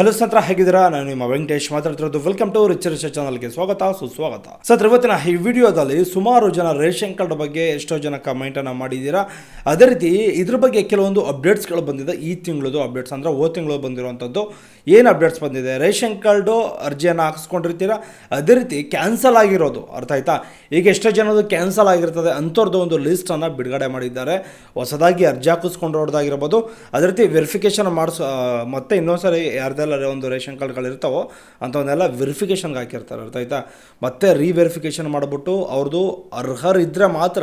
Hello ಸತ್ರ, ಹೇಗಿದ್ದೀರಾ? ನಾನು ನಿಮ್ಮ ವೆಂಕಟೇಶ್ ಮಾತಾಡ್ತಿರೋದು. ವೆಲ್ಕಮ್ ಟು ರಿಚ್ ಚಾನಲ್ಗೆ ಸ್ವಾಗತ, ಸುಸ್ವಾಗತ. ಸತ್ರ, ಇವತ್ತಿನ ಈ ವಿಡಿಯೋದಲ್ಲಿ ಸುಮಾರು ಜನ ರೇಷನ್ ಕಾರ್ಡ್ ಬಗ್ಗೆ ಎಷ್ಟೋ ಜನ ಕಮೆಂಟನ್ನು ಮಾಡಿದ್ದೀರಾ. ಅದೇ ರೀತಿ ಇದ್ರ ಬಗ್ಗೆ ಕೆಲವೊಂದು ಅಪ್ಡೇಟ್ಸ್ಗಳು ಬಂದಿದೆ. ಈ ತಿಂಗಳದು ಅಪ್ಡೇಟ್ಸ್ ಅಂದರೆ ಓ ತಿಂಗಳು ಬಂದಿರುವಂಥದ್ದು ಏನು ಅಪ್ಡೇಟ್ಸ್ ಬಂದಿದೆ? ರೇಷನ್ ಕಾರ್ಡು ಅರ್ಜಿಯನ್ನು ಹಾಕಿಸ್ಕೊಂಡಿರ್ತೀರಾ? ಅದೇ ರೀತಿ ಕ್ಯಾನ್ಸಲ್ ಆಗಿರೋದು. ಅರ್ಥ ಆಯ್ತಾ? ಈಗ ಎಷ್ಟೋ ಜನದು ಕ್ಯಾನ್ಸಲ್ ಆಗಿರ್ತದೆ ಅಂಥವ್ರದ್ದು ಒಂದು ಲಿಸ್ಟನ್ನು ಬಿಡುಗಡೆ ಮಾಡಿದ್ದಾರೆ. ಹೊಸದಾಗಿ ಅರ್ಜಿ ಹಾಕಿಸ್ಕೊಂಡಿರೋದಾಗಿರ್ಬೋದು ಅದೇ ರೀತಿ ವೆರಿಫಿಕೇಷನ್ ಮಾಡಿಸೋ ಮತ್ತೆ ಇನ್ನೊಂದ್ಸರಿ ಯಾರ್ದೆಲ್ಲ ಒಂದು ರೇಷನ್ ಕಾರ್ಡ್ಗಳು ಇರ್ತಾವೋ ಅಂಥವನ್ನೆಲ್ಲ ವೆರಿಫಿಕೇಷನ್ಗೆ ಹಾಕಿರ್ತಾರೆ, ಅರ್ಥ ಆಯ್ತಾ? ಮತ್ತೆ ರೀವೆರಿಫಿಕೇಷನ್ ಮಾಡಿಬಿಟ್ಟು ಅವ್ರದ್ದು ಅರ್ಹರಿದ್ದರೆ ಮಾತ್ರ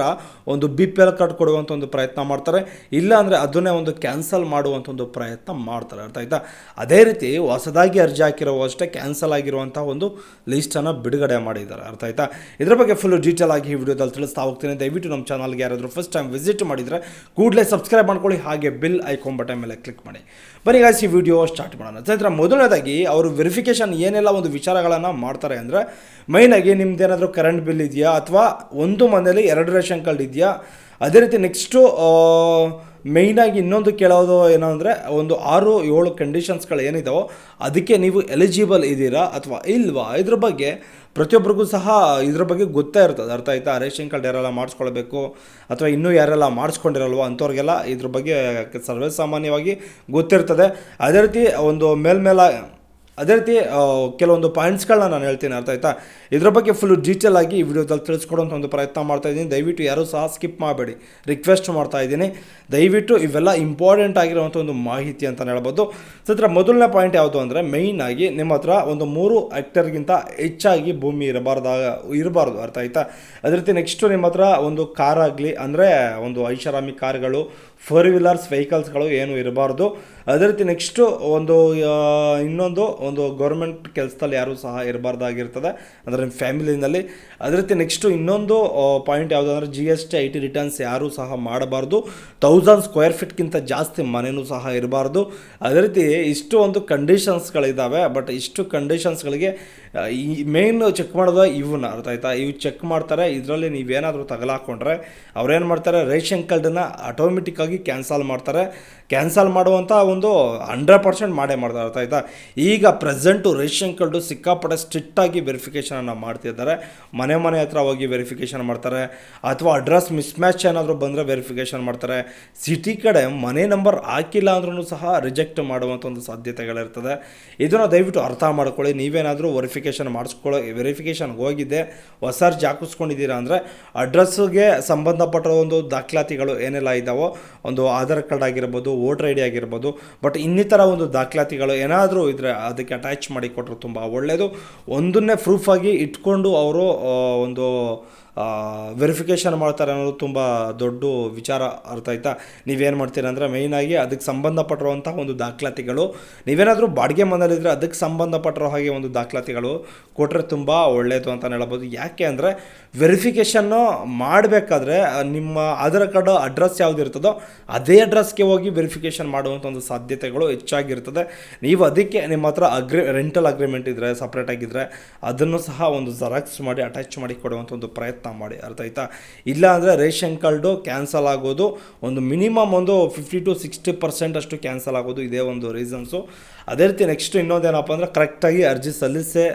ಒಂದು ಬಿ ಪಿ ಎಲ್ ಕಾರ್ಡ್ ಕೊಡುವಂಥ ಒಂದು ಪ್ರಯತ್ನ ಮಾಡ್ತಾರೆ, ಇಲ್ಲ ಅಂದರೆ ಅದನ್ನೇ ಒಂದು ಕ್ಯಾನ್ಸಲ್ ಮಾಡುವಂಥ ಒಂದು ಪ್ರಯತ್ನ ಮಾಡ್ತಾರೆ, ಅರ್ಥ ಆಯ್ತಾ? ಅದೇ ರೀತಿ ಹೊಸದಾಗಿ ಅರ್ಜಿ ಹಾಕಿರೋ ಅಷ್ಟೇ ಕ್ಯಾನ್ಸಲ್ ಆಗಿರುವಂಥ ಒಂದು ಲಿಸ್ಟನ್ನು ಬಿಡುಗಡೆ ಮಾಡಿದ್ದಾರೆ, ಅರ್ಥ ಆಯ್ತಾ? ಇದ್ರ ಬಗ್ಗೆ ಫುಲ್ ಡೀಟೇಲ್ ಆಗಿ ಈ ವಿಡಿಯೋದಲ್ಲಿ ತಿಳಿಸ್ತಾ ಹೋಗ್ತೀನಿ. ದಯವಿಟ್ಟು ನಮ್ಮ ಚಾನಲ್ಗೆ ಯಾರಾದರೂ ಫಸ್ಟ್ ಟೈಮ್ ವಿಸಿಟ್ ಮಾಡಿದರೆ ಕೂಡಲೇ ಸಬ್ಸ್ಕ್ರೈಬ್ ಮಾಡ್ಕೊಳ್ಳಿ, ಹಾಗೆ ಬಿಲ್ ಐಕಾನ್ ಬಟನ್ ಮೇಲೆ ಕ್ಲಿಕ್ ಮಾಡಿ. ಬನ್ನಿ ಗಾಯ್ಸ್ ಈ ವಿಡಿಯೋ ಸ್ಟಾರ್ಟ್ ಮಾಡೋಣ. ಸ್ನೇಹಿತರೆ ಮೊದಲನೇದಾಗಿ ಅವರು ವೆರಿಫಿಕೇಷನ್ ಏನೆಲ್ಲ ಒಂದು ವಿಚಾರಗಳನ್ನು ಮಾಡ್ತಾರೆ ಅಂದರೆ ಮೈನಾಗಿ ನಿಮ್ದು ಏನಾದರೂ ಕರೆಂಟ್ ಬಿಲ್ ಇದೆಯಾ ಅಥವಾ ಒಂದು ಮನೇಲಿ ಎರಡು ರೇಷನ್ ಕಾರ್ಡ್ ಇದೆಯಾ, ಅದೇ ರೀತಿ ನೆಕ್ಸ್ಟು ಮೇಯ್ನಾಗಿ ಇನ್ನೊಂದು ಕೇಳೋದು ಏನೋ ಅಂದರೆ ಒಂದು ಆರು ಏಳು ಕಂಡೀಷನ್ಸ್ಗಳು ಏನಿದಾವೋ, ಅದಕ್ಕೆ ನೀವು ಎಲಿಜಿಬಲ್ ಇದ್ದೀರಾ ಅಥವಾ ಇಲ್ವಾ? ಇದ್ರ ಬಗ್ಗೆ ಪ್ರತಿಯೊಬ್ಬರಿಗೂ ಸಹ ಇದ್ರ ಬಗ್ಗೆ ಗೊತ್ತೇ ಇರ್ತದೆ. ಅರ್ಥ ಆಯ್ತಾ? ರೇಷನ್ ಕಾರ್ಡ್ ಯಾರೆಲ್ಲ ಮಾಡಿಸ್ಕೊಳ್ಬೇಕು ಅಥವಾ ಇನ್ನೂ ಯಾರೆಲ್ಲ ಮಾಡಿಸ್ಕೊಂಡಿರಲ್ವೋ ಅಂಥವ್ರಿಗೆಲ್ಲ ಇದ್ರ ಬಗ್ಗೆ ಸರ್ವೇ ಸಾಮಾನ್ಯವಾಗಿ ಗೊತ್ತಿರ್ತದೆ. ಅದೇ ರೀತಿ ಒಂದು ಮೇಲ್ಮೇಲ ಅದೇ ರೀತಿ ಕೆಲವೊಂದು ಪಾಯಿಂಟ್ಸ್ಗಳನ್ನ ನಾನು ಹೇಳ್ತೀನಿ, ಅರ್ಥ ಆಯ್ತಾ? ಇದ್ರ ಬಗ್ಗೆ ಫುಲ್ ಡೀಟೇಲ್ ಆಗಿ ಈ ವಿಡಿಯೋದಲ್ಲಿ ತಿಳಿಸ್ಕೊಡೋಂಥ ಒಂದು ಪ್ರಯತ್ನ ಮಾಡ್ತಾ ಇದ್ದೀನಿ. ದಯವಿಟ್ಟು ಯಾರೂ ಸಹ ಸ್ಕಿಪ್ ಮಾಡಬೇಡಿ. ರಿಕ್ವೆಸ್ಟ್ ಮಾಡ್ತಾ ಇದ್ದೀನಿ. ದಯವಿಟ್ಟು ಇವೆಲ್ಲ ಇಂಪಾರ್ಟೆಂಟ್ ಆಗಿರುವಂಥ ಒಂದು ಮಾಹಿತಿ ಅಂತ ಹೇಳ್ಬೋದು. ಸತ್ರ, ಮೊದಲನೇ ಪಾಯಿಂಟ್ ಯಾವುದು ಅಂದರೆ ಮೈನ್ ಆಗಿ ನಿಮ್ಮ ಹತ್ರ ಒಂದು ಮೂರು ಹೆಕ್ಟರ್ಗಿಂತ ಹೆಚ್ಚಾಗಿ ಭೂಮಿ ಇರಬಾರ್ದಾಗ, ಇರಬಾರ್ದು, ಅರ್ಥ ಆಯ್ತಾ? ಅದೇ ರೀತಿ ನೆಕ್ಸ್ಟು ನಿಮ್ಮ ಹತ್ರ ಒಂದು ಕಾರ್ ಆಗಲಿ, ಅಂದರೆ ಒಂದು ಐಷಾರಾಮಿ ಕಾರ್ಗಳು ಫೋರ್ ವೀಲರ್ಸ್ ವೆಹಿಕಲ್ಸ್ಗಳು ಏನು ಇರಬಾರ್ದು. ಅದೇ ರೀತಿ ನೆಕ್ಸ್ಟು ಒಂದು ಇನ್ನೊಂದು, ಒಂದು ಗೌರ್ಮೆಂಟ್ ಕೆಲಸದಲ್ಲಿ ಯಾರೂ ಸಹ ಇರಬಾರ್ದಾಗಿರ್ತದೆ. ಅಂದರೆ ನಿಮ್ಮ ಫ್ಯಾಮಿಲಿನಲ್ಲಿ ಅದೇ ರೀತಿ ನೆಕ್ಸ್ಟು ಇನ್ನೊಂದು ಪಾಯಿಂಟ್ ಯಾವುದು ಅಂದರೆ G S T I T returns ಯಾರೂ ಸಹ ಮಾಡಬಾರ್ದು. ತೌಸಂಡ್ ಸ್ಕ್ವೇರ್ ಫೀಟ್ಗಿಂತ ಜಾಸ್ತಿ ಮನೆಯೂ ಸಹ ಇರಬಾರ್ದು. ಅದೇ ರೀತಿ ಇಷ್ಟು ಒಂದು ಕಂಡೀಷನ್ಸ್ಗಳಿದ್ದಾವೆ ಬಟ್ ಇಷ್ಟು ಕಂಡೀಷನ್ಸ್ಗಳಿಗೆ ಈ ಮೇನ್ ಚೆಕ್ ಮಾಡೋದು ಇವನ್ನ ಅರ್ಥ ಆಯ್ತಾ ಇವು ಚೆಕ್ ಮಾಡ್ತಾರೆ, ಇದರಲ್ಲಿ ನೀವೇನಾದರೂ ತಗಲಾಕೊಂಡ್ರೆ, ಅವ್ರೇನು ಮಾಡ್ತಾರೆ, ರೇಷನ್ ಕಾರ್ಡನ್ನು ಆಟೋಮೆಟಿಕ್ಕಾಗಿ ಕ್ಯಾನ್ಸಲ್ ಮಾಡ್ತಾರೆ. ಕ್ಯಾನ್ಸಲ್ ಮಾಡುವಂಥ ಒಂದು ಹಂಡ್ರೆಡ್ ಪರ್ಸೆಂಟ್ ಮಾಡೇ ಮಾಡ್ತಾರೆ ಅರ್ಥ ಆಯ್ತಾ ಈಗ ಪ್ರೆಸೆಂಟು ರೇಷನ್ ಕಾರ್ಡು ಸಿಕ್ಕಾಪಟ್ಟೆ ಸ್ಟ್ರಿಕ್ಟಾಗಿ ವೆರಿಫಿಕೇಷನನ್ನು ಮಾಡ್ತಿದ್ದಾರೆ. ಮನೆ ಮನೆ ಹತ್ರ ಹೋಗಿ ವೆರಿಫಿಕೇಷನ್ ಮಾಡ್ತಾರೆ. ಅಥವಾ ಅಡ್ರೆಸ್ ಮಿಸ್ ಮ್ಯಾಚ್ ಏನಾದರೂ ಬಂದರೆ ವೆರಿಫಿಕೇಷನ್ ಮಾಡ್ತಾರೆ. ಸಿಟಿ ಕಡೆ ಮನೆ ನಂಬರ್ ಹಾಕಿಲ್ಲ ಅಂದ್ರೂ ಸಹ ರಿಜೆಕ್ಟ್ ಮಾಡುವಂಥ ಒಂದು ಸಾಧ್ಯತೆಗಳಿರ್ತದೆ. ಇದನ್ನು ದಯವಿಟ್ಟು ಅರ್ಥ ಮಾಡ್ಕೊಳ್ಳಿ. ನೀವೇನಾದರೂ ವೆರಿಫಿಕೇಷನ್ ಮಾಡಿಸ್ಕೊಳ್ಳೋ ವೆರಿಫಿಕೇಷನ್ಗೆ ಹೋಗಿದ್ದೆ ಹೊಸ ಅರ್ಜಿ ಹಾಕಿಸ್ಕೊಂಡಿದ್ದೀರಾ ಅಂದರೆ ಅಡ್ರೆಸ್ಸಿಗೆ ಸಂಬಂಧಪಟ್ಟ ಒಂದು ದಾಖಲಾತಿಗಳು ಏನೆಲ್ಲ ಇದ್ದಾವೋ ಒಂದು ಆಧಾರ್ ಕಾರ್ಡ್ ಆಗಿರ್ಬೋದು, ವೋಟರ್ ಐ ಡಿ ಆಗಿರ್ಬೋದು, ಬಟ್ ಇನ್ನಿತರ ಒಂದು ದಾಖಲಾತಿಗಳು ಏನಾದರೂ ಇದ್ದರೆ ಅದಕ್ಕೆ ಅಟ್ಯಾಚ್ ಮಾಡಿ ಕೊಟ್ಟರು ತುಂಬ ಒಳ್ಳೆಯದು ಒಂದನ್ನೇ ಪ್ರೂಫಾಗಿ ಇಟ್ಕೊಂಡು ಅವರು ಒಂದು ವೆರಿಫಿಕೇಷನ್ ಮಾಡ್ತಾರೆ ಅನ್ನೋದು ತುಂಬ ದೊಡ್ಡ ವಿಚಾರ ಅರ್ಥ ಆಯ್ತಾ? ನೀವೇನು ಮಾಡ್ತೀರಾ ಅಂದರೆ ಮೇಯ್ನಾಗಿ ಅದಕ್ಕೆ ಸಂಬಂಧಪಟ್ಟಿರುವಂಥ ಒಂದು ದಾಖಲಾತಿಗಳು. ನೀವೇನಾದರೂ ಬಾಡಿಗೆ ಮನೇಲಿದ್ದರೆ ಅದಕ್ಕೆ ಸಂಬಂಧಪಟ್ಟಿರೋ ಹಾಗೆ ಒಂದು ದಾಖಲಾತಿಗಳು ಕೊಟ್ಟರೆ ತುಂಬ ಒಳ್ಳೆಯದು ಅಂತ ಹೇಳ್ಬೋದು. ಯಾಕೆ ಅಂದರೆ ವೆರಿಫಿಕೇಷನ್ನು ಮಾಡಬೇಕಾದ್ರೆ ನಿಮ್ಮ ಆಧಾರ್ ಕಾರ್ಡ್ ಅಡ್ರೆಸ್ ಯಾವ್ದು ಇರ್ತದೋ ಅದೇ ಅಡ್ರೆಸ್ಗೆ ಹೋಗಿ ವೆರಿಫಿಕೇಷನ್ ಮಾಡುವಂಥ ಒಂದು ಸಾಧ್ಯತೆಗಳು ಹೆಚ್ಚಾಗಿರ್ತದೆ. ನೀವು ಅದಕ್ಕೆ ನಿಮ್ಮ ಹತ್ರ ಅಗ್ರಿ ರೆಂಟಲ್ ಅಗ್ರಿಮೆಂಟ್ ಇದ್ದರೆ ಸಪ್ರೇಟಾಗಿದ್ದರೆ ಅದನ್ನು ಸಹ ಒಂದು ಜೆರಾಕ್ಸ್ ಮಾಡಿ ಅಟ್ಯಾಚ್ ಮಾಡಿ ಕೊಡುವಂಥ ಒಂದು ಪ್ರಯತ್ನ ಮಾಡಿ, ಅರ್ಥ ಆಯ್ತಾ? ಇಲ್ಲ ಅಂದರೆ ರೇಷನ್ ಕಾರ್ಡು ಕ್ಯಾನ್ಸಲ್ ಆಗೋದು ಒಂದು ಮಿನಿಮಮ್ ಒಂದು ಫಿಫ್ಟಿ ಟು ಸಿಕ್ಸ್ಟಿ ಪರ್ಸೆಂಟ್ ಅಷ್ಟು ಕ್ಯಾನ್ಸಲ್ ಆಗೋದು ಇದೇ ಒಂದು ರೀಸನ್ಸು. ಅದೇ ರೀತಿ ನೆಕ್ಸ್ಟ್ ಇನ್ನೊಂದೇನಪ್ಪ ಅಂದರೆ ಕರೆಕ್ಟಾಗಿ ಅರ್ಜಿ ಸಲ್ಲಿಸೇ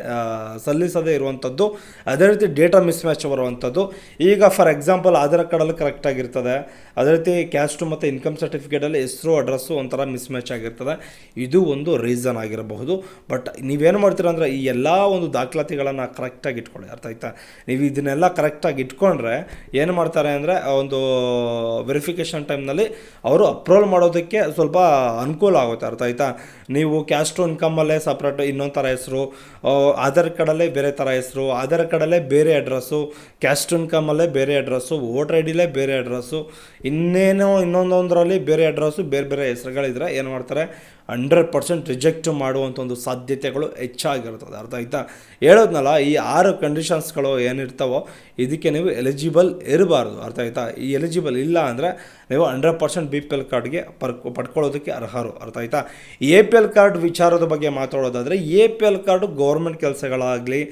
ಸಲ್ಲಿಸದೇ ಇರುವಂಥದ್ದು, ಅದೇ ರೀತಿ ಡೇಟಾ ಮಿಸ್ ಮ್ಯಾಚ್ ಬರುವಂಥದ್ದು. ಈಗ ಫಾರ್ ಎಕ್ಸಾಂಪಲ್ ಆಧಾರ್ ಕಾರ್ಡಲ್ಲಿ ಕರೆಕ್ಟಾಗಿರ್ತದೆ ಅದೇ ರೀತಿ ಕ್ಯಾಸ್ಟು ಮತ್ತು ಇನ್ಕಮ್ ಸರ್ಟಿಫಿಕೇಟಲ್ಲಿ ಹೆಸರು ಅಡ್ರೆಸ್ಸು ಒಂಥರ ಮಿಸ್ ಮ್ಯಾಚ್ ಆಗಿರ್ತದೆ. ಇದು ಒಂದು ರೀಸನ್ ಆಗಿರಬಹುದು. ಬಟ್ ನೀವೇನು ಮಾಡ್ತೀರ ಅಂದರೆ ಈ ಎಲ್ಲ ಒಂದು ದಾಖಲಾತಿಗಳನ್ನು ಕರೆಕ್ಟಾಗಿ ಇಟ್ಕೊಳ್ಳಿ, ಅರ್ಥ ಆಯ್ತಾ? ನೀವು ಇದನ್ನೆಲ್ಲ ಕರೆಕ್ಟಾಗಿ ಇಟ್ಕೊಂಡ್ರೆ ಏನು ಮಾಡ್ತಾರೆ ಅಂದರೆ ಒಂದು ವೆರಿಫಿಕೇಷನ್ ಟೈಮ್ನಲ್ಲಿ ಅವರು ಅಪ್ರೂವಲ್ ಮಾಡೋದಕ್ಕೆ ಸ್ವಲ್ಪ ಅನುಕೂಲ ಆಗುತ್ತೆ, ಅರ್ಥ ಆಯಿತಾ? ನೀವು ಕ್ಯಾಸ್ಟ್ ಇನ್ಕಮಲ್ಲೇ ಸಪ್ರೇಟ್ ಇನ್ನೊಂದು ಥರ ಹೆಸರು ಆಧಾರ್ ಕಾರ್ಡಲ್ಲೇ ಬೇರೆ ಥರ ಹೆಸರು ಆಧಾರ್ ಕಾರ್ಡಲ್ಲೇ ಬೇರೆ ಅಡ್ರೆಸ್ಸು ಕ್ಯಾಸ್ಟ್ ಇನ್ಕಮಲ್ಲೇ ಬೇರೆ ಅಡ್ರೆಸ್ಸು ವೋಟರ್ ಐ ಡಿಲೇ ಬೇರೆ ಅಡ್ರೆಸ್ಸು ಇನ್ನೇನೋ ಇನ್ನೊಂದೊಂದರಲ್ಲಿ ಬೇರೆ ಅಡ್ರೆಸ್ಸು ಬೇರೆ ಬೇರೆ ಹೆಸರುಗಳಿದ್ರೆ ಏನು ಮಾಡ್ತಾರೆ? ಹಂಡ್ರೆಡ್ ಪರ್ಸೆಂಟ್ ರಿಜೆಕ್ಟ್ ಮಾಡುವಂಥ ಒಂದು ಸಾಧ್ಯತೆಗಳು ಹೆಚ್ಚಾಗಿರ್ತದೆ ಅರ್ಥ ಆಯ್ತಾ? ಹೇಳೋದ್ನಲ್ಲ, ಈ ಆರು ಕಂಡೀಷನ್ಸ್ಗಳು ಏನಿರ್ತಾವೋ, ಇದಕ್ಕೆ ನೀವು ಎಲಿಜಿಬಲ್ ಇರಬಾರ್ದು. ಅರ್ಥ ಆಯ್ತಾ? ಈ ಎಲಿಜಿಬಲ್ ಇಲ್ಲ ಅಂದರೆ ನೀವು hundred percent B P L ಕಾರ್ಡ್ಗೆ ಪರ್, ಪಡ್ಕೊಳ್ಳೋದಕ್ಕೆ ಅರ್ಹರು. ಅರ್ಥ ಆಯ್ತಾ? ಎ ಪಿ ಎಲ್ ಕಾರ್ಡ್ ವಿಚಾರದ ಬಗ್ಗೆ ಮಾತಾಡೋದಾದರೆ A P L card government ಕೆಲಸಗಳಾಗಲಿ,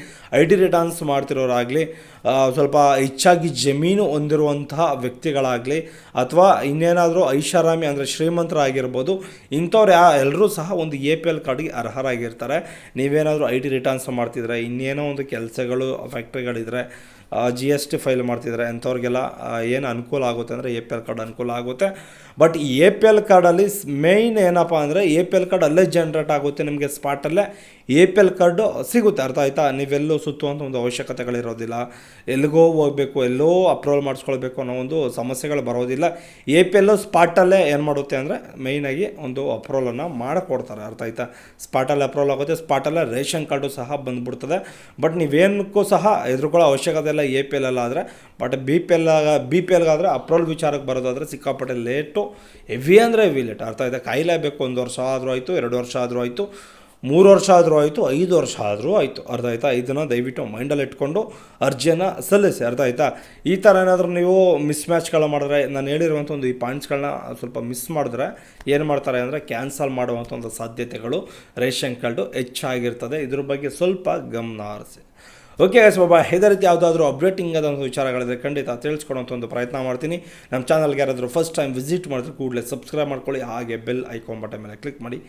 I T returns ಮಾಡ್ತಿರೋರಾಗಲಿ ಸ್ವಲ್ಪ ಹೆಚ್ಚಾಗಿ ಜಮೀನು ಹೊಂದಿರುವಂತಹ ವ್ಯಕ್ತಿಗಳಾಗಲಿ, ಅಥವಾ ಇನ್ನೇನಾದರೂ ಐಷಾರಾಮಿ ಅಂದರೆ ಶ್ರೀಮಂತರಾಗಿರ್ಬೋದು ಇಂಥವ್ರು ಯಾ ಎಲ್ಲರೂ ಸಹ ಒಂದು ಎ ಪಿ ಎಲ್ ಕಾರ್ಡ್ಗೆ ಅರ್ಹರಾಗಿರ್ತಾರೆ. ನೀವೇನಾದರೂ ಐ ಟಿ ರಿಟರ್ನ್ಸ್ ಮಾಡ್ತಿದ್ರೆ, ಇನ್ನೇನೋ ಒಂದು ಕೆಲಸಗಳು, ಫ್ಯಾಕ್ಟ್ರಿಗಳಿದ್ರೆ ಜಿ ಎಸ್ ಟಿ ಫೈಲ್ ಮಾಡ್ತಿದ್ದಾರೆ ಅಂಥವ್ರಿಗೆಲ್ಲ ಏನು ಅನುಕೂಲ ಆಗುತ್ತೆ ಅಂದರೆ ಎ ಪಿ ಎಲ್ ಕಾರ್ಡ್ ಅನುಕೂಲ ಆಗುತ್ತೆ. ಬಟ್ ಎ ಪಿ ಎಲ್ ಕಾರ್ಡಲ್ಲಿ ಮೇಯ್ನ್ ಏನಪ್ಪ ಅಂದರೆ ಎ ಪಿ ಎಲ್ ಕಾರ್ಡ್ ಅಲ್ಲೇ ಜನ್ರೇಟ್ ಆಗುತ್ತೆ ನಿಮಗೆ ಸ್ಪಾಟಲ್ಲೇ ಎ ಪಿ ಎಲ್ ಕಾರ್ಡು ಸಿಗುತ್ತೆ. ಅರ್ಥ ಆಯ್ತಾ? ನೀವೆಲ್ಲೂ ಸುತ್ತುವಂಥ ಒಂದು ಅವಶ್ಯಕತೆಗಳಿರೋದಿಲ್ಲ. ಎಲ್ಲಿಗೋ ಹೋಗಬೇಕು, ಎಲ್ಲೋ ಅಪ್ರೂವಲ್ ಮಾಡಿಸ್ಕೊಳ್ಬೇಕು ಅನ್ನೋ ಒಂದು ಸಮಸ್ಯೆಗಳು ಬರೋದಿಲ್ಲ. ಎ ಪಿ ಎಲ್ಲು ಸ್ಪಾಟಲ್ಲೇ ಏನು ಮಾಡುತ್ತೆ ಅಂದರೆ ಮೇಯ್ನಾಗಿ ಒಂದು ಅಪ್ರೂವಲನ್ನು ಮಾಡಿಕೊಡ್ತಾರೆ. ಅರ್ಥ ಆಯ್ತಾ? ಸ್ಪಾಟಲ್ಲಿ ಅಪ್ರೂವಲ್ ಆಗುತ್ತೆ. ಸ್ಪಾಟಲ್ಲೇ ರೇಷನ್ ಕಾರ್ಡು ಸಹ ಬಂದುಬಿಡ್ತದೆ. ಬಟ್ ನೀವೇನಕ್ಕೂ ಸಹ ಎದುರುಕೊಳ್ಳೋ ಅವಶ್ಯಕತೆ ಇಲ್ಲ ಎ ಪಿ ಎಲ್ ಎಲ್ಲ ಆದರೆ but B P L B P ಎಲ್ಗಾದರೆ approval ವಿಚಾರಕ್ಕೆ ಬರೋದಾದರೆ ಸಿಕ್ಕಾಪಟ್ಟೆ ಲೇಟು ಹೆವಿ ಅಂದರೆ ಹೆವಿ ಲೇಟ್ ಅರ್ಥ ಆಯ್ತಾ? ಕಾಯಲೇಬೇಕು ಒಂದು ವರ್ಷ ಆದರೂ ಆಯಿತು, ಎರಡು ವರ್ಷ ಆದರೂ ಆಯಿತು, ಮೂರು ವರ್ಷ ಆದರೂ ಆಯಿತು, ಐದು ವರ್ಷ ಆದರೂ ಆಯಿತು. ಅರ್ಥ ಆಯ್ತಾ? ಇದನ್ನು ದಯವಿಟ್ಟು ಮೈಂಡಲ್ಲಿ ಇಟ್ಕೊಂಡು ಅರ್ಜಿಯನ್ನು ಸಲ್ಲಿಸಿ. ಅರ್ಥ ಆಯ್ತಾ? ಈ ಥರ ಏನಾದರೂ ನೀವು ಮಿಸ್ ಮ್ಯಾಚ್ಗಳು ಮಾಡಿದ್ರೆ, ನಾನು ಹೇಳಿರುವಂಥ ಒಂದು ಈ ಪಾಯಿಂಟ್ಸ್ಗಳನ್ನ ಸ್ವಲ್ಪ ಮಿಸ್ ಮಾಡಿದ್ರೆ, ಏನು ಮಾಡ್ತಾರೆ ಅಂದರೆ ಕ್ಯಾನ್ಸಲ್ ಮಾಡುವಂಥ ಒಂದು ಸಾಧ್ಯತೆಗಳು ರೇಷನ್ ಕಾರ್ಡು ಹೆಚ್ಚಾಗಿರ್ತದೆ. ಇದ್ರ ಬಗ್ಗೆ ಸ್ವಲ್ಪ ಗಮನ ಹರಿಸಿ. ಓಕೆ ಗೈಸ್ ಬಾಬಾ ಇದೇ ರೀತಿ ಯಾವುದಾದ್ರೂ ಅಪ್ಡೇಟಿಂಗ್ ಆದಂಥ ವಿಚಾರಗಳಿದ್ರೆ ಖಂಡಿತ ತಿಳಿಸ್ಕೊಡೋಂಥ ಒಂದು ಪ್ರಯತ್ನ ಮಾಡ್ತೀನಿ. ನಮ್ಮ ಚಾನಲ್ಗೆ ಯಾರಾದರೂ ಫಸ್ಟ್ ಟೈಮ್ ವಿಸಿಟ್ ಮಾಡಿದ್ರೆ ಕೂಡಲೇ ಸಬ್ಸ್ಕ್ರೈಬ್ ಮಾಡ್ಕೊಳ್ಳಿ, ಹಾಗೆ ಬೆಲ್ ಐಕಾನ್ ಬಟನ್ ಮೇಲೆ ಕ್ಲಿಕ್ ಮಾಡಿ.